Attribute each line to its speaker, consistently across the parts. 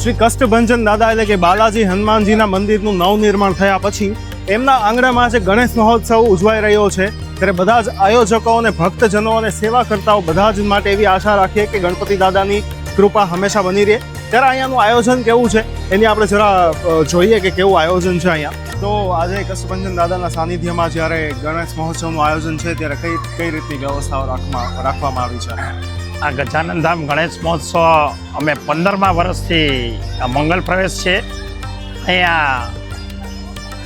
Speaker 1: શ્રી કષ્ટભંજન દાદા એટલે કે બાલાજી હનુમાનજીના મંદિરનું નવનિર્માણ થયા પછી એમના આંગણામાં આજે ગણેશ મહોત્સવ ઉજવાઈ રહ્યો છે. ત્યારે બધા જ આયોજકો અને ભક્તજનો અને સેવાકર્તાઓ બધા જ માટે એવી આશા રાખીએ કે ગણપતિ દાદાની કૃપા હંમેશા બની રહે. ત્યારે અહીંયાનું આયોજન કેવું છે એની આપણે જરા જોઈએ કે કેવું આયોજન છે અહીંયા. તો આજે કષ્ટભંજન દાદાના સાનિધ્યમાં જ્યારે ગણેશ મહોત્સવનું આયોજન છે ત્યારે કઈ કઈ રીતની વ્યવસ્થાઓ રાખવામાં રાખવામાં આવી છે?
Speaker 2: આ ગજાનન ધામ ગણેશ મહોત્સવ અમે પંદરમા વર્ષથી મંગલ પ્રવેશ છે. અહીંયા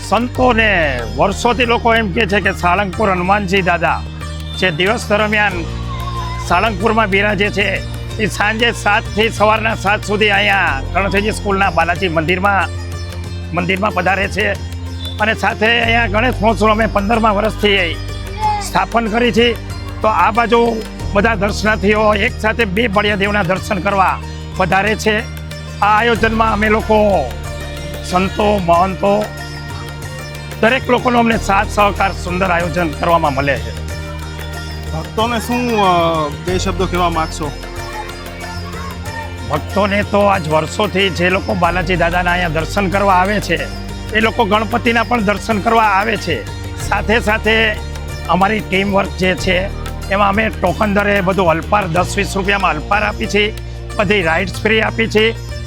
Speaker 2: સંતોને વર્ષોથી લોકો એમ કહે છે કે સાળંગપુર હનુમાનજી દાદા જે દિવસ દરમિયાન સાળંગપુરમાં બિરાજે છે, એ સાંજે સાતથી સવારના સાત સુધી અહીંયા ગણેશજી સ્કૂલના બાલાજી મંદિરમાં મંદિરમાં પધારે છે. અને સાથે અહીંયા ગણેશ મહોત્સવ અમે પંદરમા વર્ષથી સ્થાપન કરી છે. તો આ બાજુ બધા દર્શનાર્થીઓ એક સાથે બે દેવના દર્શન કરવા વધારે છે. આ આયોજનમાં અમે લોકો સંતો મહંતો દરેક લોકોનો અમને સાથ સહકાર સુંદર આયોજન કરવામાં મળે છે.
Speaker 1: ભક્તોને શું બે શબ્દો કહેવા માગશો?
Speaker 2: ભક્તોને તો આજ વર્ષોથી જે લોકો બાલાજી દાદાના અહીંયા દર્શન કરવા આવે છે એ લોકો ગણપતિના પણ દર્શન કરવા આવે છે. સાથે સાથે અમારી ટીમ વર્ક જે છે એમાં અમે ટોકન દરે બધું અલ્પાર દસ વીસ રૂપિયામાં અલ્પાર આપી છે, બધી રાઇડ્સ ફ્રી આપી છે.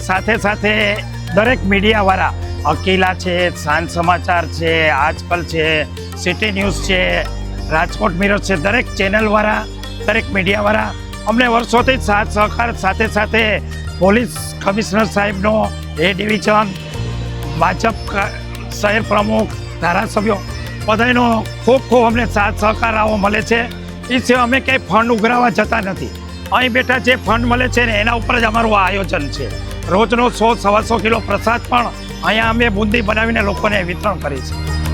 Speaker 2: સાથે સાથે દરેક મીડિયાવાળા અકીલા છે, સાંજ સમાચાર છે, આજકલ છે સિટી ન્યૂઝ છે, રાજકોટ મિરર છે, દરેક ચેનલવાળા દરેક મીડિયાવાળા અમને વર્ષોથી સાથ સહકાર સાથે સાથે પોલીસ કમિશનર સાહેબનો, એ ડિવિઝન ભાજપ શહેર પ્રમુખ, ધારાસભ્યો, બધાનો ખૂબ ખૂબ અમને સાથ સહકાર આવો મળે છે. એ સિવાય અમે ક્યાંય ફંડ ઉઘરાવા જતા નથી. અહીં બેઠા જે ફંડ મળે છે ને, એના ઉપર જ અમારું આ આયોજન છે. રોજનો સો, સવાસો કિલો પ્રસાદ પણ અહીંયા અમે બુંદી બનાવીને લોકોને વિતરણ કરી છે